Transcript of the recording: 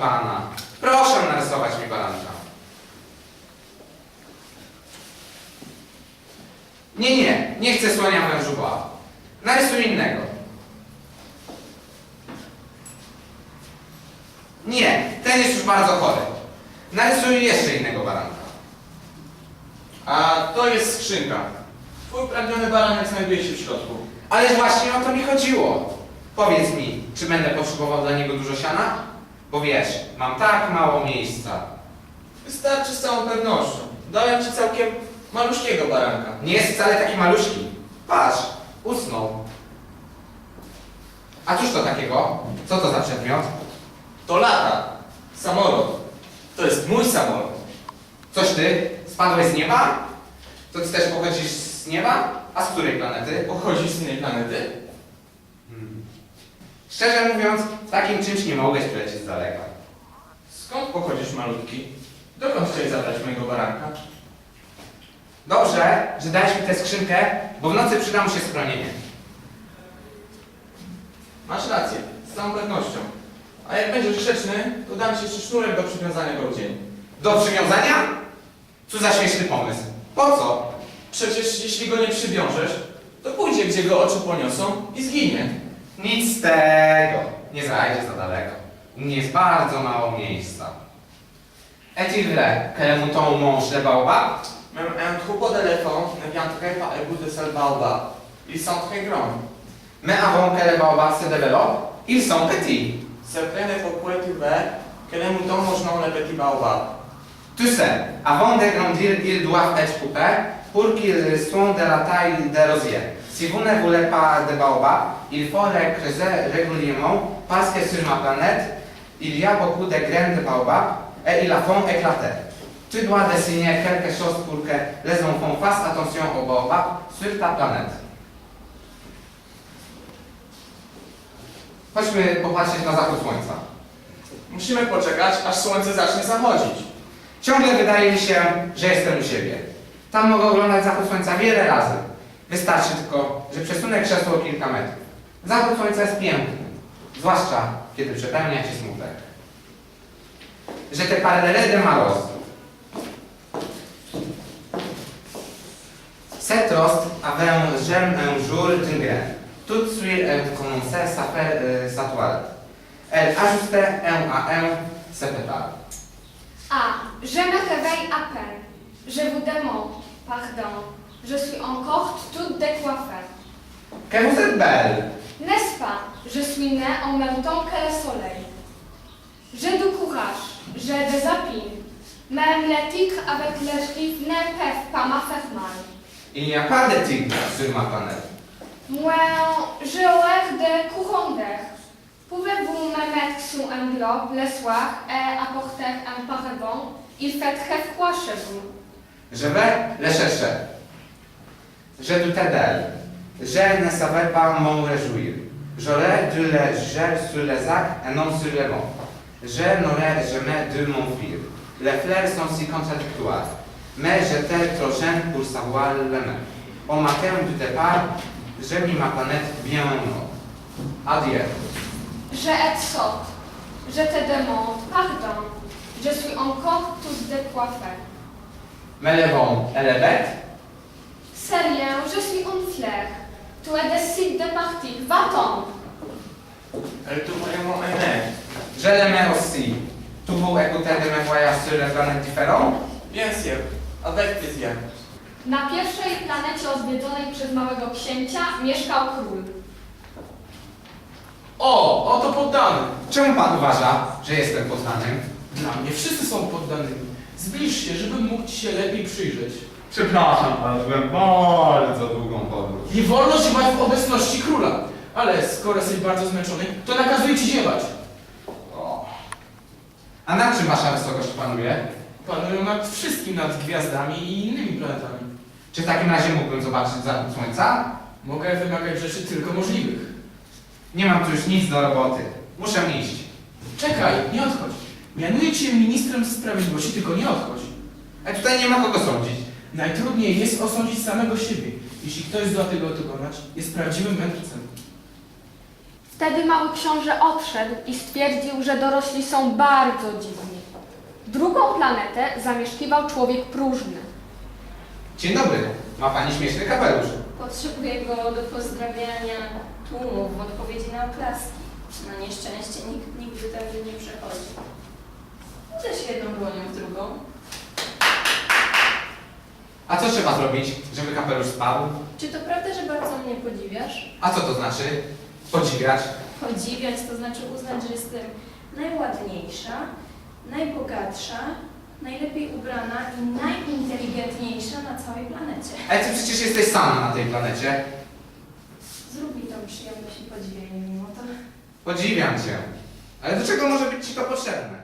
pana. Proszę narysować mi baranka. Nie, nie, nie chcę słonia wężuba. Narysuj innego. Nie, ten jest już bardzo chory. Narysuj jeszcze innego baranka. A to jest skrzynka. Twój pragniony baranek znajduje się w środku. Ale właśnie o to mi chodziło. Powiedz mi, czy będę potrzebował dla niego dużo siana? Bo wiesz, mam tak mało miejsca. Wystarczy z całą pewnością. Dałem ci całkiem maluśkiego baranka. Nie jest wcale taki maluśki. Patrz, usnął. A cóż to takiego? Co to za przedmiot? To lata. Samolot. To jest mój samolot. Coś ty? Spadłeś z nieba? To ty też pochodzisz z nieba? A z której planety? Pochodzisz z innej planety? Szczerze mówiąc, takim czymś nie mogłeś polecieć z daleka. Skąd pochodzisz, malutki? Dokąd chciałeś zabrać mojego baranka? Dobrze, że dałeś mi tę skrzynkę, bo w nocy przyda mu się schronienie. Masz rację, z całą pewnością. A jak będziesz grzeczny, to dam ci jeszcze sznurek do przywiązania go w dzień. Do przywiązania? Co za śmieszny pomysł. Po co? Przecież jeśli go nie przywiążesz, to pójdzie, gdzie go oczy poniosą i zginie. Nic z tego. Nie zajdzie za daleko. U mnie jest bardzo mało miejsca. Est-il vrai que le mouton mange le baobab? Même un troupeau d'éléphants ne viendrait pas au bout de ce baobab. Ils sont très grands. Mais avant que le baobab se développe, ils sont petits. Vrai, mais pourquoi tu veux que les moutons mangent le petit baobab Tu sais, avant de grandir, ils doivent être coupés pour qu'ils soient de la taille des rosiers. Si vous ne voulez pas de baobab, il faut les creuser régulièrement parce que sur ma planète, il y a beaucoup de graines de baobab et ils la font éclater. Tu dois dessiner quelque chose pour que les enfants fassent attention au baobab sur ta planète. Chodźmy popatrzeć na zachód słońca. Musimy poczekać, aż słońce zacznie zachodzić. Ciągle wydaje mi się, że jestem u siebie. Tam mogę oglądać zachód słońca wiele razy. Wystarczy tylko, że przesunę krzesło o kilka metrów. Zachód słońca jest piękny, zwłaszcza kiedy przepełnia cię smutek. Że te parallele de malos. Cette rost avait j'aime un jour d'une graine. Tout de suite, elle commençait faire euh, sa toilette. Elle ajustait un à un ses pétales. Ah, je me réveille à peine. Je vous demande pardon. Je suis encore. Que vous êtes belle! N'est-ce pas? Je suis née en même temps que le soleil. J'ai du courage, j'ai des épines. Même les tigres avec les griffes ne peuvent pas me faire mal. Il n'y a pas de tigre sur ma planète. Moi, j'ai l'air de courant d'air. Pouvez-vous me mettre sous un globe le soir et apporter un paravent? Il fait très froid chez vous. Je vais le chercher. Je doutais d'elle. Je ne savais pas m'en réjouir. J'aurais dû le jeter sur les arcs et non sur les monts. Je n'aurais jamais dû m'enfuir. Les fleurs sont si contradictoires. Mais j'étais trop jeune pour savoir l'aimer. Au matin du départ, j'ai mis ma planète bien en ordre. Adieu. Je être sotte. Je te demande pardon. Je suis encore toute décoiffée. Mais le vent, elle est bête C'est rien, je suis une fleur. Tu décides de partir. Va-t'en. Elle te vraiment aimée. Je l'aimais aussi. Tu vous écoutez de mes voyages sur les planètes différentes Bien sûr, avec plaisir. Na pierwszej planecie odwiedzonej przez Małego Księcia mieszkał król. O, oto poddany. Czemu pan uważa, że jestem poddanym? Dla mnie wszyscy są poddanymi. Zbliż się, żebym mógł ci się lepiej przyjrzeć. Przepraszam, ale byłem bardzo długą podróż. Nie wolno ziewać w obecności króla. Ale skoro jesteś bardzo zmęczony, to nakazuję ci ziewać. O. A nad czym wasza wysokość panuje? Panują nad wszystkim, nad gwiazdami i innymi planetami. Czy w takim razie mógłbym zobaczyć zachód słońca? Mogę wymagać rzeczy tylko możliwych. Nie mam tu już nic do roboty. Muszę iść. Czekaj, nie odchodź. Mianuję cię ministrem sprawiedliwości, tylko nie odchodź. A tutaj nie ma kogo sądzić. Najtrudniej jest osądzić samego siebie. Jeśli ktoś zdoła tego dokonać, jest prawdziwym mędrcem. Wtedy mały książę odszedł i stwierdził, że dorośli są bardzo dziwni. Drugą planetę zamieszkiwał człowiek próżny. Dzień dobry, ma pani śmieszny kapelusz. Potrzebuję go do pozdrawiania tłumów w odpowiedzi na oklaski. Na nieszczęście nikt nigdy tędy nie przechodzi. Uderz jedną dłonią w drugą. A co trzeba zrobić, żeby kapelusz spadł? Czy to prawda, że bardzo mnie podziwiasz? A co to znaczy? Podziwiać? Podziwiać to znaczy uznać, że jestem najładniejsza, najbogatsza, najlepiej ubrana i najinteligentniejsza na całej planecie. Ale ty przecież jesteś sama na tej planecie. Zrób mi tą przyjemność i podziwiaj mnie mimo to. Podziwiam cię. Ale do czego może być ci to potrzebne?